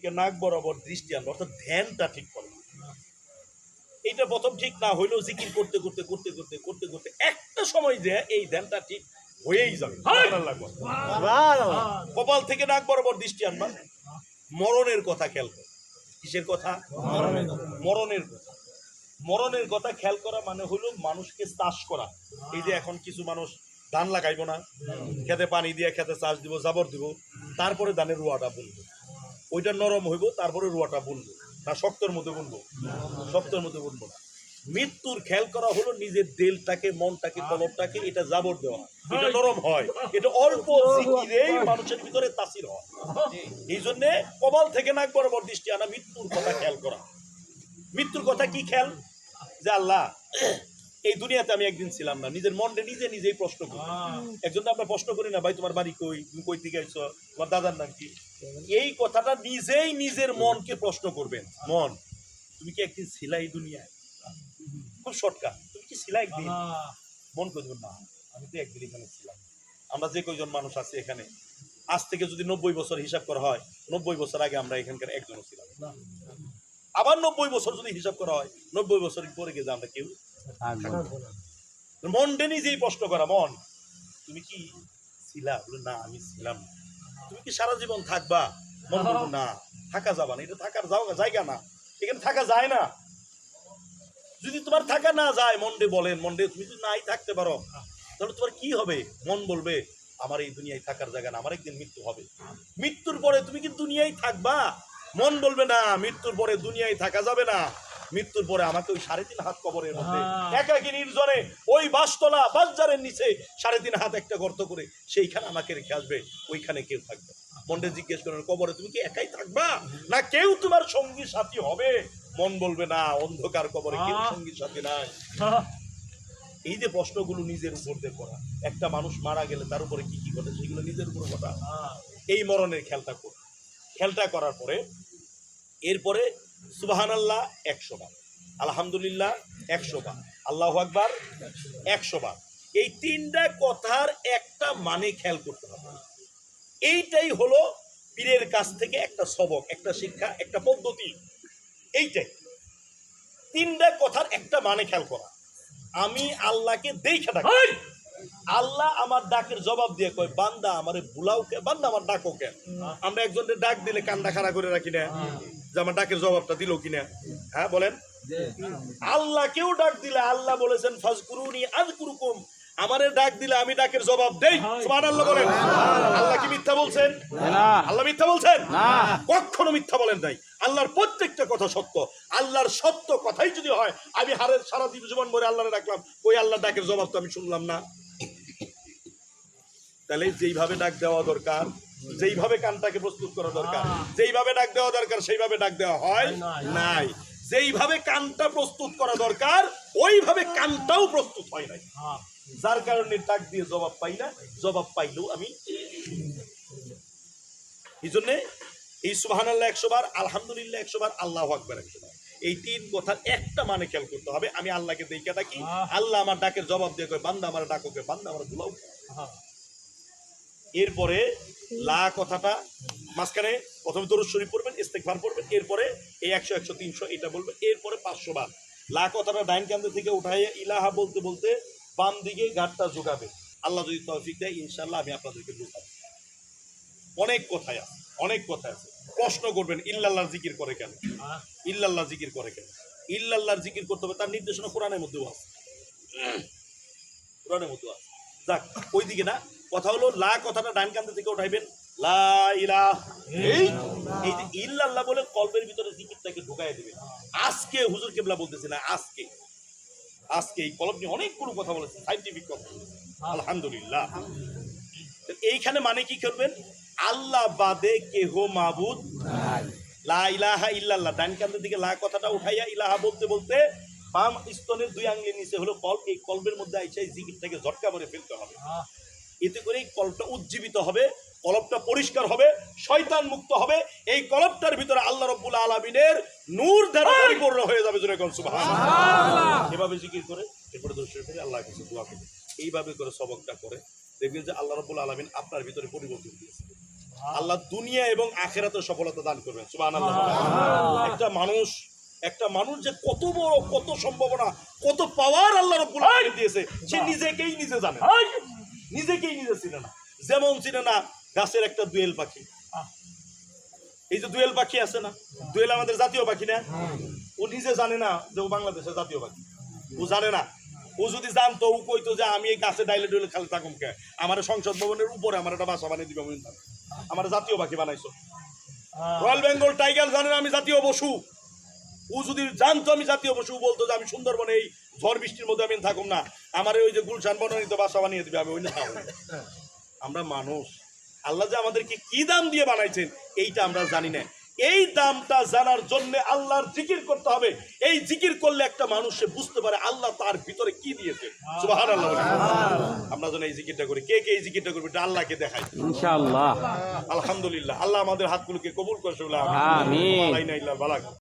এদিকে নাক বরাবর দৃষ্টি আনব অর্থাৎ ধ্যানটা ঠিক করব এইটা প্রথম ঠিক না হইলেও জিকির করতে করতে করতে করতে করতে করতে একটা সময় যে এই ধ্যানটা ঠিক হয়েই যাবে। কপাল থেকে নাক বরাবর দৃষ্টি আনবা। মরণের কথা খেয়াল কর। কিসের কথা? মরণের কথা। মরণের কথা। খেয়াল করা মানে হলো মানুষকে চাষ করা। এই যে এখন কিছু মানুষ ধান লাগাইবো না খেতে পানি দিয়ে খেতে চাষ দিব জাবর দিব তারপরে ধানের রুয়াটা বুনবো। ওইটা নরম হইব, তারপরে রুয়াটা বুনবো। না, শক্তর মধ্যে বুনবো। শক্তর মধ্যে বুনবো না। মৃত্যুর খেয়াল করা হলো নিজের দেলটাকে, মনটাকে, কলমটাকে, এটা জাবর দেওয়া এটা নরম হয়। এটা অল্প জিকিরেই মানুষের ভিতরে তাসির হয়। এই জন্য কপাল থেকে নাক বরাবর দৃষ্টি আনা মৃত্যুর কথা খেয়াল করা। মৃত্যুর কথা কি খেয়াল? যে আল্লাহ এই দুনিয়াতে আমি একদিন ছিলাম না। নিজের মনটা নিজে নিজেই প্রশ্ন করি। একজন তো আমরা প্রশ্ন করি না ভাই তোমার বাড়ি কই? তুমি কই থেকে আইছো? তোমার দাদার নাম কি? এই কথাটা নিজেই নিজের মনকে প্রশ্ন করবেন। মন তুমি কি একদিন ছিলা এই দুনিয়ায়? খুব শর্টকাট। তুমি কি ছিলা একদিন? মন করবে না আমি তো একদিন এখানে ছিলাম আমরা যে কয়জন মানুষ আছি এখানে আজ থেকে যদি নব্বই বছর হিসাব করা হয় নব্বই বছর আগে আমরা এখানকার একজনও ছিলাম আবার নব্বই বছর যদি হিসাব করা হয় নব্বই বছর পরে গিয়ে আমরা কেউ মনটা নিজেই প্রশ্ন করা মন। তুমি কি ছিলা? বলে না আমি ছিলাম তুমি কি সারা জীবন থাকবা? মন না থাকা যাবা না। এটা থাকার যাওয়া জায়গা না। এখানে থাকা যায় না। যদি তোমার থাকা না যায় মন্ডে বলেন মন্ডে তুমি যদি নাই থাকতে পারো তাহলে তোমার কি হবে? মন বলবে আমার এই দুনিয়ায় থাকার জায়গা না আমার একদিন মৃত্যু হবে। মৃত্যুর পরে তুমি কি দুনিয়ায় থাকবা? মন বলবে না মৃত্যুর পরে দুনিয়ায় থাকা যাবে না। মৃত্যুর পরে আমাকে ওই সাড়ে তিন হাত কবরের মধ্যে একাকি নির্জনে ওই বাসতলা বাজারের নিচে সাড়ে তিন হাত একটা গর্ত করে সেইখানে আমাকে রেখে আসবে। ওইখানে কেউ থাকবে মন্ডে জিজ্ঞেস করেন কবরে তুমি কি একাই থাকবা? না কেউ তোমার সঙ্গী সাথী হবে? মন বলবে না অন্ধকার কবরে কেউ সঙ্গী সাথী নাই। এই যে প্রশ্নগুলো নিজের উপর দিয়ে করা একটা মানুষ মারা গেলে তার উপরে কি কি ঘটে সেগুলো নিজের উপর কথা এই মরণের খেয়ালটা কর খেয়ালটা করার পরে এরপরে সুবাহান আল্লাহ একশো বার আলহামদুলিল্লাহ একশো বার আল্লাহ আকবার একশো বার। এই তিনটা কথার একটা মানে খেয়াল করতে হবে। এইটাই হলো পীরের কাছ থেকে একটা সবক একটা শিক্ষা একটা পদ্ধতি। এইটাই। তিনটা কথার একটা মানে খেয়াল করা। আমি আল্লাহকে দেখে ডাকি। আল্লাহ আমার ডাকের জবাব দিয়ে কয় বান্দা আমারে বুলাও কে বান্দা আমার ডাকো কেন? আমরা একজনের ডাক দিলে কান্দা খাড়া করে রাখি না। যে আমার ডাকের জবাবটা দিল কিনা? হ্যাঁ বলেন। আল্লাহ কেউ ডাক দিলে আল্লাহ বলেছেন ফাজকুরুনি আযকুরুকুম। আমারে ডাক দিলে আমি ডাকের জবাব দেই। সুবহানাল্লাহ বলেন। আল্লাহ কি মিথ্যা বলছেন? আল্লাহ মিথ্যা বলছেন? কখনো মিথ্যা বলেন নাই। আল্লাহর প্রত্যেকটা কথা সত্য। আল্লাহর সত্য কথাই যদি হয় আমি হারের সারা দিন জীবন ভরে আল্লাহরে ডাকলাম। ওই আল্লাহ ডাকের জবাব তো আমি শুনলাম না। তাহলে যেইভাবে ডাক দেওয়া দরকার যেইভাবে কানটাকে প্রস্তুত করা দরকার যেইভাবে ডাক দেওয়া দরকার সেইভাবে ডাক দেওয়া হয় নাই। যেইভাবে কানটা প্রস্তুত করা দরকার ওইভাবে কানটাও প্রস্তুত হয় নাই। যার কারণে ডাক দিয়ে জবাব পাই না জবাব পাইলেও আমি এই জন্যে এই সুবাহান আল্লাহ একশো বার আলহামদুলিল্লাহ একশো বার আল্লাহ আকবার একশো বার। এই তিন কথার একটা মানে খেয়াল করতে হবে আমি আল্লাহকে দেখে ডাকি আল্লাহ আমার ডাকের জবাব দিয়ে কয় বান্দা আমার ডাকোকে বান্দা আমার দুলাও এরপরে লা কথাটা মাঝখানে প্রথমে দরুদ শরীফ পড়বেন ইস্তেকবার পড়বেন, এরপরে এই একশো একশো, তিনশো এটা বলবেন, এরপরে পাঁচশো বার। লা কথাটা ডাইন কান্দে থেকে উঠাইয়া ইলাহা বলতে বলতে বাম দিকে গাঁটটা জোগাবে আল্লাহ যদি তৌফিক দেয় ইনশাল্লাহ আমি আপনাদেরকে ঢুকাবো অনেক কথাই আছে, অনেক কথা আছে। প্রশ্ন করবেন ইল্লাল্লাহর জিকির করে কেন? ইল্লাল্লাহ জিকির করে কেন? ইল্লাল্লাহর জিকির করতে হবে, তার নির্দেশনা কোরআনের মধ্যেও আছে। কোরআনের মধ্যেও আছে। যাক ওই দিকে না কথা হলো লা কথাটা ডান কান্দে থেকে উঠাইবেন। লা ইলাহ এই? এই যে ইল্লাল্লাহ বলে কলবের ভিতরে জিকিরটাকে ঢুকাই দিবেন। আজকে হুজুর কেবলা বলতেছে না আজকে। আজকে এই কলম নিয়ে অনেকগুলো কথা বলেছে সাইন্টিফিক কথা। আলহামদুলিল্লাহ। এইখানে মানে কি করবেন? আল্লাহ বাদে কেহ মাবুদ লা ইলাহা ইল্লাল্লাহ। ডান কান্দের দিকে লা কথাটা উঠাইয়া ইলাহা বলতে বলতে বাম স্তনের দুই আঙ্গুলের নিচে হলো কল এই কল্পের মধ্যে আইসা এই জিকিরটাকে ঝটকা করে ফেলতে হবে। এতে করে এই কল্পটা উজ্জীবিত হবে কলপটা পরিষ্কার হবে শয়তান মুক্ত হবে। এই কলপটার ভিতরে আল্লাহ রব্বুল আলমিনের নূর দ্বারা পরিপূর্ণ হয়ে যাবে জোরে কোন এভাবে জিকির করে এরপরে দোষের করে আল্লাহ কাছে দোয়া করে। এইভাবে করে সবকটা করে দেখবেন যে আল্লাহ রব্বুল আলমিন আপনার ভিতরে পরিবর্তন দিয়েছে আল্লাহ দুনিয়া এবং আখেরাতে সফলতা দান করবেন সুবহানাল্লাহ। একটা মানুষ একটা মানুষ যে কত বড় কত সম্ভাবনা কত পাওয়ার আল্লাহ রব্বুল আলামিন দিয়েছে সে নিজেকেই নিজে জানে। নিজেকেই নিজে চিনে না। যেমন চিনে না গাছের একটা দুয়েল পাখি। এই যে দুয়েল পাখি আছে না, দুয়েল আমাদের জাতীয় পাখি না? ও নিজে জানে না যে ও বাংলাদেশের জাতীয় পাখি। ও জানে না। ও যদি জানতো, ও কইতো যে আমি এই গাছে ডাইলে ডুইলে খালি থাকুম কে? আমার সংসদ ভবনের উপরে আমার একটা বাসা বানিয়ে দিবে আমার জাতীয় পাখি বানাইছো। রয়্যাল বেঙ্গল টাইগার জানে না আমি জাতীয় পশু? ও যদি জানতো আমি জাতীয় পশু বলতো যে আমি সুন্দরবনে এই ঝড় বৃষ্টির মধ্যে আমি থাকুম না। আমার ওই যে গুলশান বনানিতে বাসা বানিয়ে দিবে আমি ওই না আমরা মানুষ। আল্লাহ যে আমাদেরকে কি দাম দিয়ে বানাইছেন এইটা আমরা জানি না। এই দামটা জানার জন্য আল্লাহর জিকির করতে হবে। এই জিকির করলে একটা মানুষ বুঝতে পারে আল্লাহ তার ভিতরে কি দিয়েছে। সুবহানাল্লাহ আমরা যেন এই জিকিরটা করি। কে কে এই জিকিরটা করবে এটা আল্লাহকে দেখাই। ইনশাআল্লাহ। আলহামদুলিল্লাহ। আল্লাহ আমাদের হাতগুলোকে কবুল করে আমিন। বালাগ